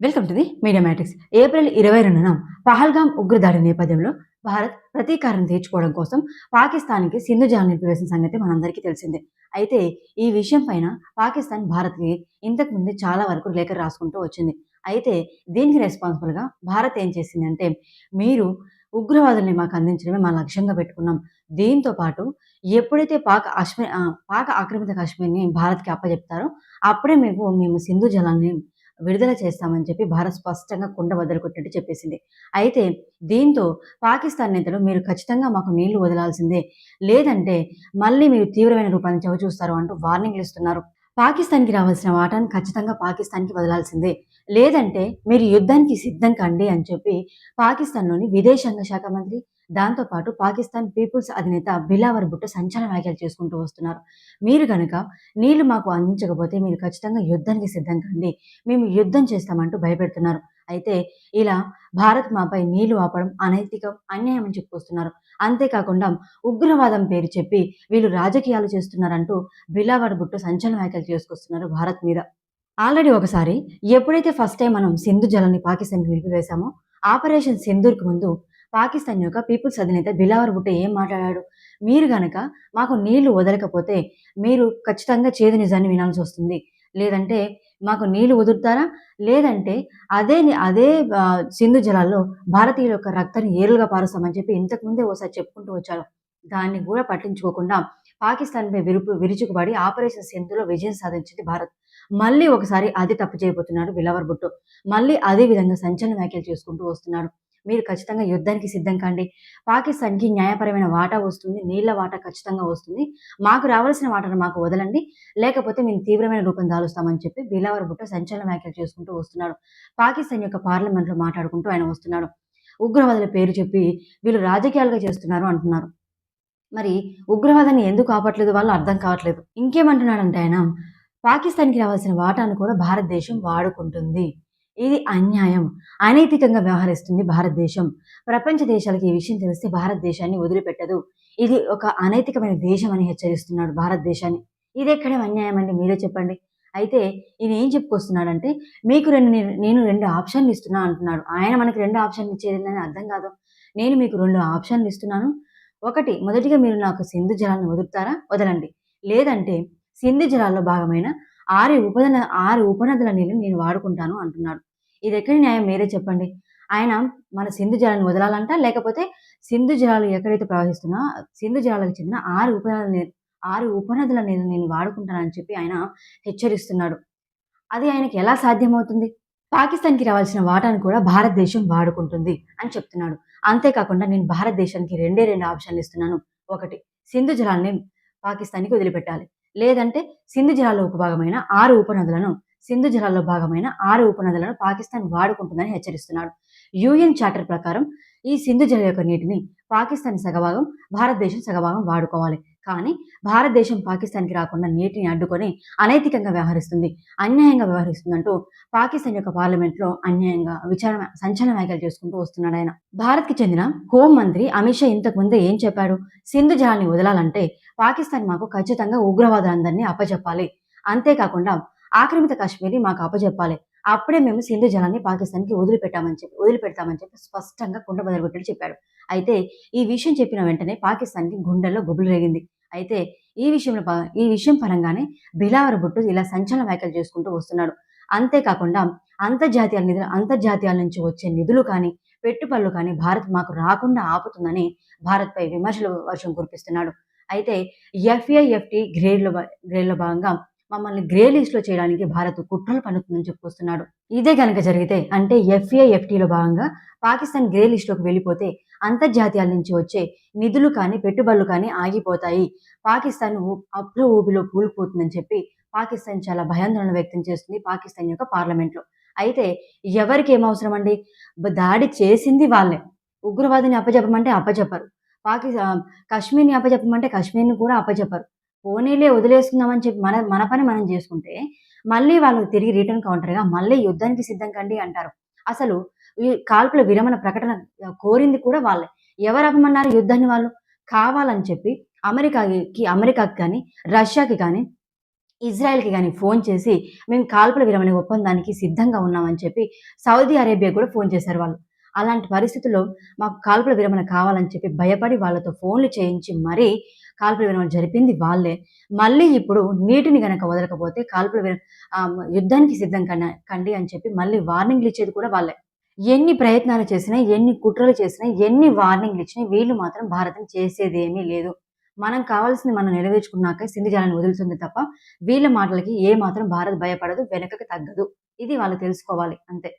Welcome to the media matrix April ఇరవై రెండున పహల్గాం ఉగ్రదాడి నేపథ్యంలో భారత్ ప్రతీకారం తీర్చుకోవడం కోసం పాకిస్తాన్కి సింధు జలాలు నిలిపివేసిన సంగతి మనందరికీ తెలిసిందే. అయితే ఈ విషయం పైన పాకిస్తాన్ భారత్కి ఇంతకుముందు చాలా వరకు లేఖ రాసుకుంటూ వచ్చింది. అయితే దీనికి రెస్పాన్సిబుల్గా భారత్ ఏం చేసిందంటే మీరు ఉగ్రవాదుల్ని మాకు అందించడమే మా లక్ష్యంగా పెట్టుకున్నాం. దీంతో పాటు ఎప్పుడైతే పాక్ అశ్మి పాక పాక్ ఆక్రమిత కాశ్మీర్ని భారత్కి అప్పచెప్తారో అప్పుడే మేము మేము సింధు జలాన్ని విడుదల చేస్తామని చెప్పి భారత్ స్పష్టంగా కుండ బద్దలు కొట్టినట్టు చెప్పేసింది. అయితే దీంతో పాకిస్తాన్ నేతలు మీరు ఖచ్చితంగా మాకు నీళ్ళు వదలాల్సిందే. లేదంటే మళ్ళీ మీరు తీవ్రమైన రూపాన్ని చవి చూస్తారు అంటూ వార్నింగ్లు ఇస్తున్నారు. పాకిస్తాన్కి రావాల్సిన వాటాను ఖచ్చితంగా పాకిస్తాన్కి వదలాల్సిందే. లేదంటే మీరు యుద్ధానికి సిద్ధం కండి అని చెప్పి పాకిస్తాన్లోని విదేశాంగ శాఖ మంత్రి దాంతోపాటు పాకిస్తాన్ పీపుల్స్ అధినేత బిలావర్ భుట్టో సంచలన వ్యాఖ్యలు చేసుకుంటూ వస్తున్నారు. మీరు కనుక నీళ్ళు మాకు అందించకపోతే మీరు ఖచ్చితంగా యుద్ధానికి సిద్ధం కండి మేము యుద్ధం చేస్తామంటూ భయపెడుతున్నారు. అయితే ఇలా భారత్ మాపై నీళ్ళు ఆపడం అనైతికం అన్యాయం అని చెప్పుకొస్తున్నారు అంతేకాకుండా ఉగ్రవాదం పేరు చెప్పి వీళ్ళు రాజకీయాలు చేస్తున్నారంటూ బిలావర్ భుట్టో సంచలన వ్యాఖ్యలు చేసుకొస్తున్నారు భారత్ మీద. ఆల్రెడీ ఒకసారి ఎప్పుడైతే ఫస్ట్ టైం మనం సింధు జలాన్ని పాకిస్తాన్కి నిలిపివేశామో ఆపరేషన్ సింధూర్కి ముందు పాకిస్తాన్ యొక్క పీపుల్స్ అధినేత బిలావర్ బుట్టే ఏం మాట్లాడాడు? మీరు గనక మాకు నీళ్ళు వదలకపోతే మీరు ఖచ్చితంగా చేదు నిజాన్ని వినాల్సి వస్తుంది. లేదంటే మాకు నీళ్ళు వదులుతారా? లేదంటే అదే అదే సింధు జలాల్లో భారతీయుల యొక్క రక్తాన్ని ఏరులుగా పారుస్తామని చెప్పి ఇంతకుముందే ఓసారి చెప్పుకుంటూ వచ్చారు. దాన్ని కూడా పట్టించుకోకుండా పాకిస్తాన్పై విరుపు విరుచుకుపడి ఆపరేషన్ సింధులో విజయం సాధించింది భారత్. మళ్ళీ ఒకసారి అది తప్పు చేయబోతున్నాడు బిలవర్ బుట్టు మళ్ళీ అదే విధంగా సంచలన వ్యాఖ్యలు చేసుకుంటూ వస్తున్నాడు. మీరు ఖచ్చితంగా యుద్ధానికి సిద్ధం కండి. పాకిస్తాన్కి న్యాయపరమైన వాటా వస్తుంది నీళ్ళ వాటా ఖచ్చితంగా వస్తుంది. మాకు రావాల్సిన వాటాను మాకు వదలండి. లేకపోతే మేము తీవ్రమైన రూపం దాలుస్తామని చెప్పి బిలావర్ బుట్ట సంచలన వ్యాఖ్యలు చేసుకుంటూ వస్తున్నాడు. పాకిస్తాన్ యొక్క పార్లమెంట్లో మాట్లాడుకుంటూ ఆయన వస్తున్నాడు. ఉగ్రవాదుల పేరు చెప్పి వీళ్ళు రాజకీయాలుగా చేస్తున్నారు అంటున్నారు. మరి ఉగ్రవాదాన్ని ఎందుకు ఆపట్లేదు వాళ్ళు అర్థం కావట్లేదు. ఇంకేమంటున్నాడంటే ఆయన పాకిస్తాన్కి రావాల్సిన వాటాను కూడా భారతదేశం వాడుకుంటుంది. ఇది అన్యాయం. అనైతికంగా వ్యవహరిస్తుంది భారతదేశం. ప్రపంచ దేశాలకు ఈ విషయం తెలిస్తే భారతదేశాన్ని వదిలిపెట్టదు. ఇది ఒక అనైతికమైన దేశం అని హెచ్చరిస్తున్నాడు భారతదేశాన్ని. ఇది ఎక్కడ అన్యాయం అండి మీరే చెప్పండి. అయితే ఈయన ఏం చెప్పుకొస్తున్నాడంటే మీకు రెండు నేను- రెండు ఆప్షన్లు ఇస్తున్నా అంటున్నాడు. ఆయన మనకి రెండు ఆప్షన్లు ఇచ్చేది అర్థం కాదు. నేను మీకు రెండు ఆప్షన్లు ఇస్తున్నాను. ఒకటి మొదటిగా మీరు నాకు సింధు జలాన్ని వదులుతారా? వదలండి. లేదంటే సింధు జలాల్లో భాగమైన ఆరు ఉపనద ఆరు ఉపనదుల నీళ్ళు నేను వాడుకుంటాను అంటున్నాడు. ఇది ఎక్కడి న్యాయం మీరే చెప్పండి. ఆయన మన సింధు జలాన్ని వదలాలంట లేకపోతే సింధు జలాలు ఎక్కడైతే ప్రవహిస్తున్నా సింధు జలాలకు చెందిన ఆరు ఉపనదుల ఆరు ఉపనదుల నేను నేను వాడుకుంటానని చెప్పి ఆయన హెచ్చరిస్తున్నాడు. అది ఆయనకి ఎలా సాధ్యమవుతుంది? పాకిస్తాన్కి రావాల్సిన వాటాను కూడా భారతదేశం వాడుకుంటుంది అని చెప్తున్నాడు. అంతేకాకుండా నేను భారతదేశానికి రెండే రెండు ఆప్షన్లు ఇస్తున్నాను. ఒకటి సింధు జలాన్ని పాకిస్తాన్కి వదిలిపెట్టాలి. లేదంటే సింధు జలాల ఉపభాగమైన ఆరు ఉపనదులను సింధు జలాల్లో భాగమైన ఆరు ఉపనదులను పాకిస్తాన్ వాడుకుంటుందని హెచ్చరిస్తున్నాడు యుఎన్ చార్టర్ ప్రకారం ఈ సింధు జల యొక్క నీటిని పాకిస్తాన్ సగభాగం భారతదేశం సగభాగం వాడుకోవాలి. కానీ భారతదేశం పాకిస్తాన్కి రాకుండా నీటిని అడ్డుకొని అనైతికంగా వ్యవహరిస్తుంది అన్యాయంగా వ్యవహరిస్తుందంటూ పాకిస్తాన్ యొక్క పార్లమెంట్లో అన్యాయంగా విచారణ సంచలన వ్యాఖ్యలు చేసుకుంటూ వస్తున్నాడు ఆయన. భారత్కి చెందిన హోం మంత్రి అమిత్ షా ఇంతకు ముందే ఏం చెప్పాడు? సింధు జలాన్ని వదలాలంటే పాకిస్తాన్ మాకు ఖచ్చితంగా ఉగ్రవాదులందరినీ అప్పచెప్పాలి. అంతేకాకుండా ఆక్రమిత కాశ్మీర్ని మాకు అప్పచెప్పాలి అప్పుడే మేము సింధు జలాన్ని పాకిస్తాన్కి వదిలిపెట్టామని చెప్పి వదిలిపెడతామని చెప్పి స్పష్టంగా కుండ బదలుగొట్టి చెప్పాడు. అయితే ఈ విషయం చెప్పిన వెంటనే పాకిస్తాన్కి గుండెల్లో గుబులు రేగింది. అయితే ఈ విషయంలో ఈ విషయం పరంగానే బిలావర్ బుట్టు ఇలా సంచలన వ్యాఖ్యలు చేసుకుంటూ వస్తున్నాడు. అంతేకాకుండా అంతర్జాతీయ నిధులు అంతర్జాతీయాల నుంచి వచ్చే నిధులు కానీ పెట్టుబడులు కానీ భారత్ మాకు రాకుండా ఆపుతుందని భారత్పై విమర్శలు వర్షం కురిపిస్తున్నాడు. అయితే ఎఫ్ఏఎఫ్టి గ్రేడ్లో భా- గ్రేడ్లో భాగంగా మమ్మల్ని గ్రే లిస్ట్లో చేయడానికి భారత్ కుట్రలు పన్నుతుందని చెప్పుకొస్తున్నాడు ఇదే కనుక జరిగితే అంటే ఎఫ్ఏ ఎఫ్టీలో భాగంగా పాకిస్తాన్ గ్రే లిస్టులోకి వెళ్ళిపోతే అంతర్జాతీయాల నుంచి వచ్చే నిధులు కానీ పెట్టుబడులు కానీ ఆగిపోతాయి. పాకిస్తాన్ ఊ- అప్పుల ఊబిలో కూలిపోతుందని చెప్పి పాకిస్తాన్ చాలా భయాందోళన వ్యక్తం చేస్తుంది పాకిస్తాన్ యొక్క పార్లమెంట్లో అయితే ఎవరికి ఏం అండి? దాడి చేసింది వాళ్ళే. ఉగ్రవాదిని అప్పచెప్పమంటే అప్పచెప్పరు పాకిస్తాన్ కశ్మీర్ని అప్పచెప్పమంటే కాశ్మీర్ని కూడా అప్పచెప్పరు పోనీలే వదిలేసుకుందామని చెప్పి మన మన పని మనం చేసుకుంటే మళ్ళీ వాళ్ళు తిరిగి రిటర్న్ కౌంటర్గా మళ్ళీ యుద్ధానికి సిద్ధం కండి అంటారు. అసలు ఈ కాల్పుల విరమణ ప్రకటన కోరింది కూడా వాళ్ళే. ఎవరు అప్పమన్నారు యుద్ధాన్ని వాళ్ళు? కావాలని చెప్పి అమెరికాకి అమెరికాకి కానీ రష్యాకి కానీ ఇజ్రాయెల్‌కి కానీ ఫోన్ చేసి, మేము కాల్పుల విరమణ ఒప్పందానికి సిద్ధంగా ఉన్నామని చెప్పి సౌదీ అరేబియా కూడా ఫోన్ చేశారు వాళ్ళు. అలాంటి పరిస్థితుల్లో మాకు కాల్పుల విరమణ కావాలని చెప్పి భయపడి వాళ్ళతో ఫోన్‌లు చేయించి మరీ కాల్పుల విరమణ జరిపింది వాళ్ళే. మళ్ళీ ఇప్పుడు నీటిని గనక వదలకపోతే కాల్పుల విర యుద్ధానికి సిద్ధం కన కండి అని చెప్పి మళ్ళీ వార్నింగ్‌లు ఇచ్చేది కూడా వాళ్ళే. ఎన్ని ప్రయత్నాలు చేసినా, ఎన్ని కుట్రలు చేసినా, ఎన్ని వార్నింగ్‌లు ఇచ్చినా వీళ్ళు మాత్రం భారత్‌ని చేసేదేమీ లేదు. మనం కావాల్సింది మనం నెరవేర్చుకున్నాక సింధు జలాన్ని వదులుతుంది తప్ప, వీళ్ళ మాటలకి ఏ మాత్రం భారత్ భయపడదు, వెనకకి తగ్గదు. ఇది వాళ్ళు తెలుసుకోవాలి అంతే.